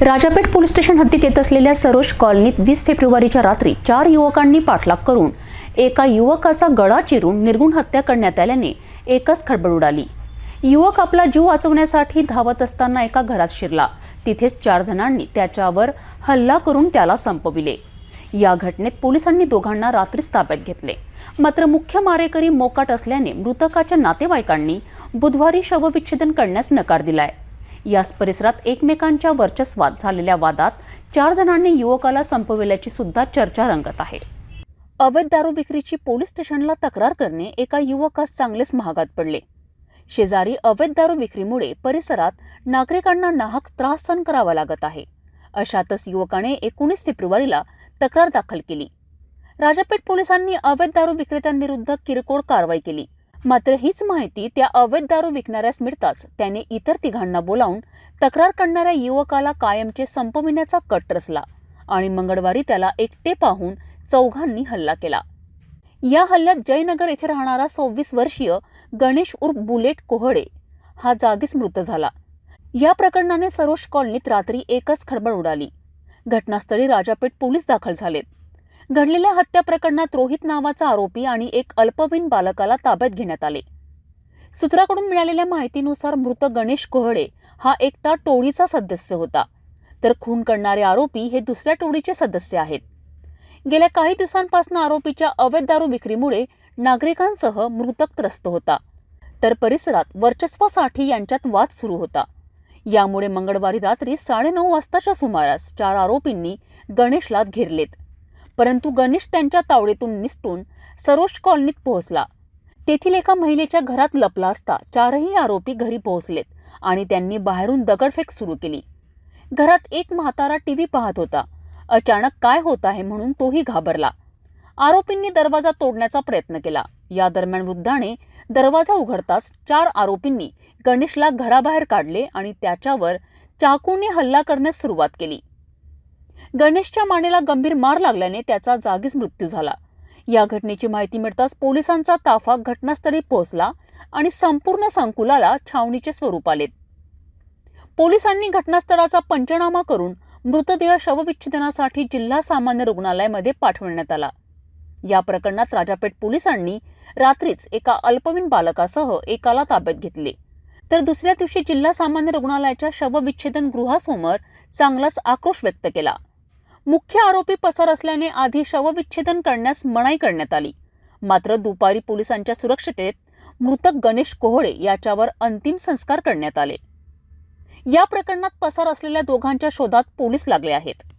Rajapeth police station हद्दीत येत असलेल्या सरोज कॉलनीत वीस फेब्रुवारीच्या रात्री चार युवकांनी पाठलाग करून एका युवकाचा गळा चिरून निर्गुण हत्या करण्यात आल्याने एकच खळबळ उडाली. युवक आपला जीव वाचवण्यासाठी धावत असताना एका घरात शिरला. तिथेच चार जणांनी त्याच्यावर हल्ला करून त्याला संपविले. या घटनेत पोलिसांनी दोघांना रात्रीच ताब्यात घेतले. मात्र मुख्य मारेकरी मोकाट असल्याने मृतकाच्या नातेवाईकांनी बुधवारी शवविच्छेदन करण्यास नकार दिलाय. याच परिसरात एकमेकांच्या वर्चस्वात झालेल्या वादात चार जणांनी युवकाला संपविल्याची सुद्धा चर्चा रंगत आहे. अवैध दारू विक्रीची पोलीस स्टेशनला तक्रार करणे एका युवकास चांगलेच महागात पडले. शेजारी अवैध दारू विक्रीमुळे परिसरात नागरिकांना नाहक त्रास सहन करावा लागत आहे. अशातच युवकाने एकोणीस फेब्रुवारीला तक्रार दाखल केली. राजापेठ पोलिसांनी अवैध दारू विक्रेत्यांविरुद्ध किरकोळ कारवाई केली. मात्र हीच माहिती त्या अवैध दारू विकणाऱ्यास मिळताच त्याने इतर तिघांना बोलावून तक्रार करणाऱ्या युवकाला कायमचे संपविण्याचा कट रचला आणि मंगळवारी त्याला एकटे पाहून चौघांनी हल्ला केला. या हल्ल्यात जयनगर येथे राहणारा सव्वीस वर्षीय गणेश उर्फ बुलेट कोहडे हा जागीच मृत झाला. या प्रकरणाने सरोज कॉलनीत रात्री एकच खळबळ उडाली. घटनास्थळी राजापेठ पोलीस दाखल झालेत घडलेल्या हत्या प्रकरणात रोहित नावाचा आरोपी आणि एक अल्पवयीन बालकाला ताब्यात घेण्यात आले. सूत्राकडून मिळालेल्या माहितीनुसार मृत गणेश कोहडे हा एकटा टोळीचा सदस्य होता. तर खून करणारे आरोपी हे दुसऱ्या टोळीचे सदस्य आहेत. गेल्या काही दिवसांपासून आरोपीच्या अवैध दारू विक्रीमुळे नागरिकांसह मृतक त्रस्त होता. तर परिसरात वर्चस्वासाठी यांच्यात वाद सुरू होता. यामुळे मंगळवारी रात्री साडेनऊ वाजताच्या सुमारास चार आरोपींनी गणेशला घेरलेत. परंतु गणेश त्यांच्या तावडीतून निसटून सरोज कॉलनीत पोहोचला. तेथील एका महिलेच्या घरात लपला असता चारही आरोपी घरी पोहोचलेत आणि त्यांनी बाहेरून दगडफेक सुरू केली. घरात एक म्हातारा टीव्ही पाहत होता. अचानक काय होत आहे म्हणून तोही घाबरला. आरोपींनी दरवाजा तोडण्याचा प्रयत्न केला. या दरम्यान वृद्धाने दरवाजा उघडताच चार आरोपींनी गणेशला घराबाहेर काढले आणि त्याच्यावर चाकूने हल्ला करण्यास सुरुवात केली. गणेशच्या मानेला गंभीर मार लागल्याने त्याचा जागीच मृत्यू झाला. या घटनेची माहिती मिळताच पोलिसांचा ताफा घटनास्थळी पोहोचला आणि संपूर्ण संकुलाला छावणीचे स्वरूप आले. पोलिसांनी घटनास्थळाचा पंचनामा करून मृतदेह शवविच्छेदनासाठी जिल्हा सामान्य रुग्णालयामध्ये पाठवण्यात आला. या प्रकरणात राजापेठ पोलिसांनी रात्रीच एका अल्पवयीन बालकासह एकाला ताब्यात घेतले. तर दुसऱ्या दिवशी जिल्हा सामान्य रुग्णालयाच्या शवविच्छेदन गृहासमोर चांगलाच आक्रोश व्यक्त केला. मुख्य आरोपी पसार असल्याने आधी शवविच्छेदन करण्यास मनाई करण्यात आली. मात्र दुपारी पोलिसांच्या सुरक्षतेत मृतक गणेश कोहळे याच्यावर अंतिम संस्कार करण्यात आले. या प्रकरणात पसार असलेल्या दोघांच्या शोधात पोलीस लागले आहेत.